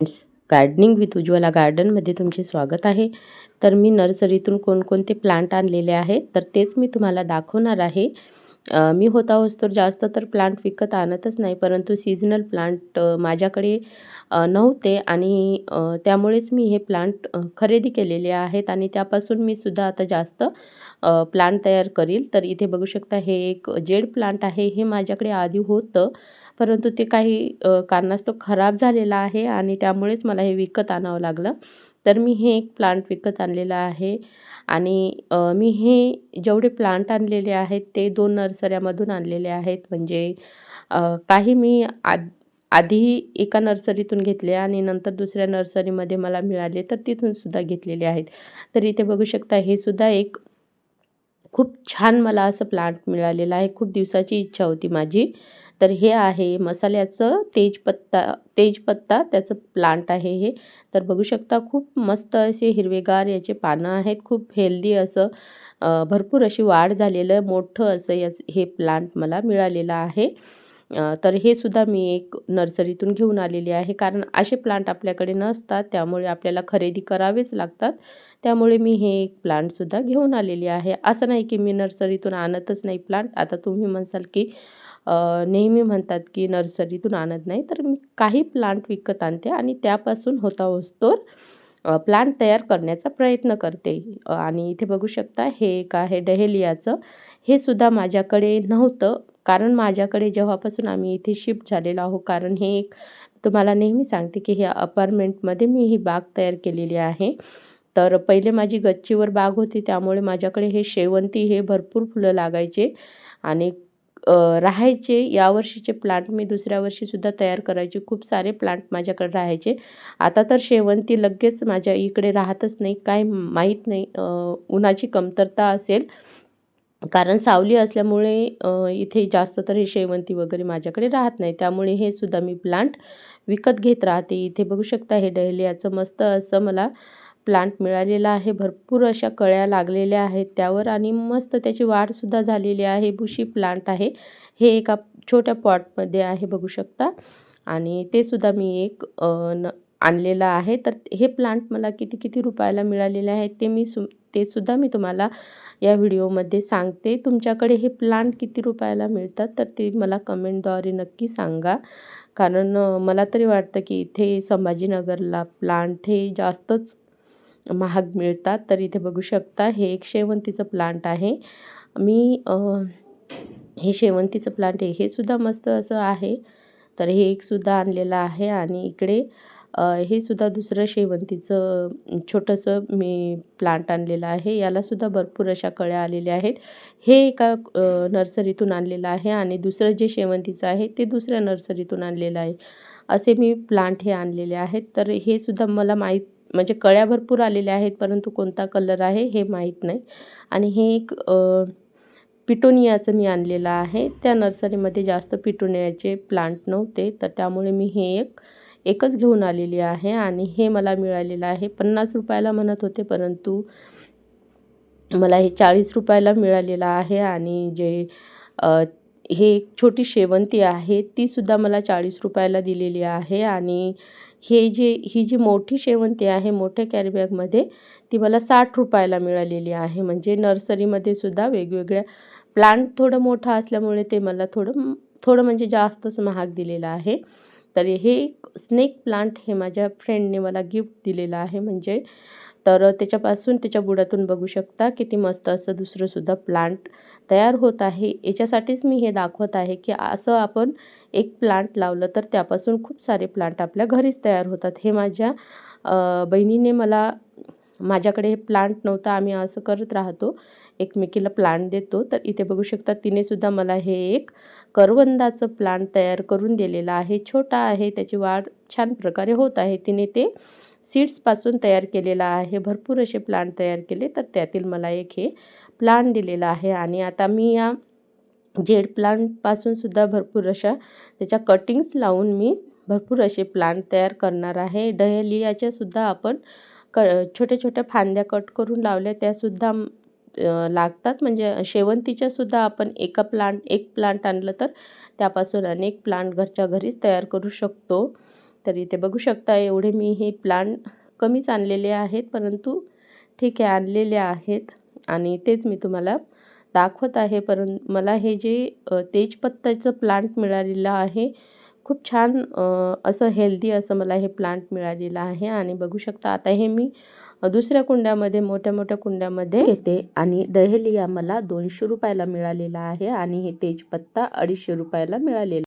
Friends gardening with Ujjwala गार्डनमध्ये तुमचे स्वागत आहे. तर मी नर्सरीतून कोणकोणते प्लांट आणलेले आहेत तर तेच मी तुम्हाला दाखवणार आहे. मी होता होस जास्त तर प्लांट विकत आणतच नाही परंतु सीझनल प्लांट माझ्याकडे नव्हते आणि त्यामुळेच मी हे प्लांट खरेदी केलेले आहेत आणि त्यापासून मी सुद्धा आता जास्त प्लांट तयार करील. तर इथे बघू शकता हे एक जेड प्लांट आहे हे माझ्याकडे आधी होतं. परंतु ते काही कारणास्तव खराब झालेलं आहे आणि त्यामुळेच मला हे विकत आणावं लागलं. तर मी हे एक प्लांट विकत आणलेलं आहे आणि मी हे जेवढे प्लांट आणलेले आहेत ते दोन नर्सऱ्यामधून आणलेले आहेत. म्हणजे काही मी आद आधी एका नर्सरीतून घेतले आणि नंतर दुसऱ्या नर्सरीमध्ये मला मिळाले तर तिथून सुद्धा घेतलेले आहेत. तर इथे बघू शकता हे सुद्धा एक खूप छान मला असं प्लांट मिळालेलं आहे. खूप दिवसाची इच्छा होती माझी. तर हे आहे मसाल्याचं तेजपत्ता तेजपत्ता त्याचं प्लांट आहे हे. तर बघू शकता खूप मस्त असे हिरवेगार याचे पानं आहेत. खूप हेल्दी असं भरपूर अशी वाढ झालेलं मोठं असं याच हे प्लांट मला मिळालेलं आहे. तर हे सुद्धा मी एक नर्सरीतून घेऊन आलेली आहे. कारण असे प्लांट आपल्याकडे नसतात त्यामुळे आपल्याला खरेदी करावेच लागतात. त्यामुळे मी हे एक प्लांटसुद्धा घेऊन आलेली आहे. असं नाही की मी नर्सरीतून आणतच नाही प्लांट आता तुम्ही म्हणसाल की नेहमी म्हणतात की नर्सरीतून आणत नाही तर मी काही प्लांट विकत आणते आणि त्यापासून होता होस्तोवर प्लांट तयार करण्याचा प्रयत्न करते. आणि इथे बघू शकता हे एक आहे डहेलियाचं. हे सुद्धा माझ्याकडे नव्हतं कारण माझ्याकडे जेव्हापासून आम्ही इथे शिफ्ट झालेलो आहो कारण हे एक तुम्हाला नेहमी सांगते की ह्या अपार्टमेंटमध्ये मी ही बाग तयार केलेली आहे. तर पहिले माझी गच्चीवर बाग होती त्यामुळे माझ्याकडे हे शेवंती हे भरपूर फुलं लागायचे. आणि राहायचे. यावर्षीचे प्लांट मी दुसऱ्या वर्षीसुद्धा तयार करायचे. खूप सारे प्लांट माझ्याकडे राहायचे. आता तर शेवंती लगेच माझ्या इकडे राहतच नाही. काय माहीत नाही. उन्हाची कमतरता असेल. कारण सावली असल्यामुळे इथे जास्त तर हे शेवंती वगैरे माझ्याकडे राहत नाही. त्यामुळे हे सुद्धा मी प्लांट विकत घेत राहते. इथे बघू शकता हे डहेलियाचं मस्त असं मला प्लांट मिळालेला आहे. भरपूर अशा कळ्या लागलेल्या आहेत त्यावर आणि मस्त त्याची वाढसुद्धा झालेली आहे. बुशी प्लांट आहे. हे एका छोट्या पॉटमध्ये आहे बघू शकता. आणि ते सुद्धा मी एक न आणलेलं आहे. तर हे प्लांट मला किती किती रुपयाला मिळालेले आहेत ते मी सु ते सुद्धा मी तुम्हाला या व्हिडिओमध्ये सांगते. तुमच्याकडे हे प्लांट किती रुपयाला मिळतात तर ते मला कमेंटद्वारे नक्की सांगा. कारण मला तरी वाटतं की इथे संभाजीनगरला प्लांट हे जास्तच महाग मिळतात तर इथे बघू शकता हे एक शेवंतीचं प्लांट आहे. मी हे शेवंतीचं प्लांट आहे. हे सुद्धा मस्त असं आहे. तर हे एक सुद्धा आणलेलं आहे आणि इकडे हे सुद्धा दुसरं शेवंतीचं छोटंसं मी प्लांट आणलेलं आहे. यालासुद्धा भरपूर अशा कळ्या आलेल्या आहेत. हे एका नर्सरीतून आणलेलं आहे आणि दुसरं जे शेवंतीचं आहे ते दुसऱ्या नर्सरीतून आणलेलं आहे. असे मी प्लांट हे आणलेले आहेत. तर हे सुद्धा मला माहीत म्हणजे कळ्या भरपूर आलेल्या आहेत परंतु कोणता कलर आहे हे माहीत नाही. आणि हे एक पिटोनियाचं मी आणलेलं आहे. त्या नर्सरीमध्ये जास्त पिटोनियाचे प्लांट नव्हते तर त्यामुळे मी हे एक एकच घेऊन आलेली आहे. आणि हे मला मिळालेलं आहे. पन्नास रुपयाला म्हणत होते परंतु मला हे चाळीस रुपयाला मिळालेलं आहे. आणि जे हे एक छोटी शेवंती आहे तीसुद्धा मला चाळीस रुपयाला दिलेली आहे आणि हे जे ही जी मोठी शेवंती आहे मोठ्या कॅरीबॅगमध्ये ती मला साठ रुपयाला मिळालेली आहे. म्हणजे नर्सरीमध्ये सुद्धा वेगवेगळ्या प्लांट थोडं मोठं असल्यामुळे ते मला थोडं थोडं म्हणजे जास्तच महाग दिलेलं आहे. तर हे एक स्नेक प्लांट हे माझ्या फ्रेंडने मला गिफ्ट दिलेलं आहे. म्हणजे तर त्याच्यापासून त्याच्या बुडातून बघू शकता किती मस्त असं दुसरंसुद्धा प्लांट तयार होत आहे. याच्यासाठीच मी हे दाखवत आहे की असं आपण एक प्लांट लावलं तर त्यापासून खूप सारे प्लांट आपल्या घरीच तयार होतात. हे माझ्या बहिणीने मला माझ्याकडे हे प्लांट नव्हतं आम्ही असं करत राहतो. एकमेकीला प्लांट देतो. तर इथे बघू शकता तिनेसुद्धा मला हे एक करवंदाचं प्लांट तयार करून दिलेलं आहे. छोटा आहे त्याची वाढ छान प्रकारे होत आहे. तिने ते सीड्सपासून तयार केलेला आहे. भरपूर असे प्लांट तयार केले तर त्यातील मला एक हे प्लांट दिलेला आहे. आणि आता मी या जेड प्लांटपासून सुद्धा भरपूर अशा त्याच्या कटिंग्स लावून मी भरपूर असे प्लांट तयार करणार आहे. डहेलियाच्या सुद्धा आपण क छोट्या छोट्या फांद्या कट करून लावल्या त्यासुद्धा लागतात. म्हणजे शेवंतीच्या सुद्धा आपण एका प्लांट एक प्लांट आणलं तर त्यापासून अनेक प्लांट घरच्या घरीच तयार करू शकतो. तर इथे बघू शकता. एवढे मी हे प्लांट कमीच आणलेले आहेत परंतु ठीक आहे आणलेले आहेत. आणि तेच मी तुम्हाला दाखवत आहे. परं मला हे जे तेजपत्ताचं प्लांट मिळालेलं आहे खूप छान असं हेल्दी असं मला हे प्लांट मिळालेलं आहे. आणि बघू शकता आता हे मी दुसऱ्या कुंड्यामध्ये मोठ्या मोठ्या कुंड्यामध्ये घेते. आणि डहेलिया मला दोनशे रुपयाला मिळालेला आहे. आणि हे तेजपत्ता अडीचशे रुपयाला मिळालेला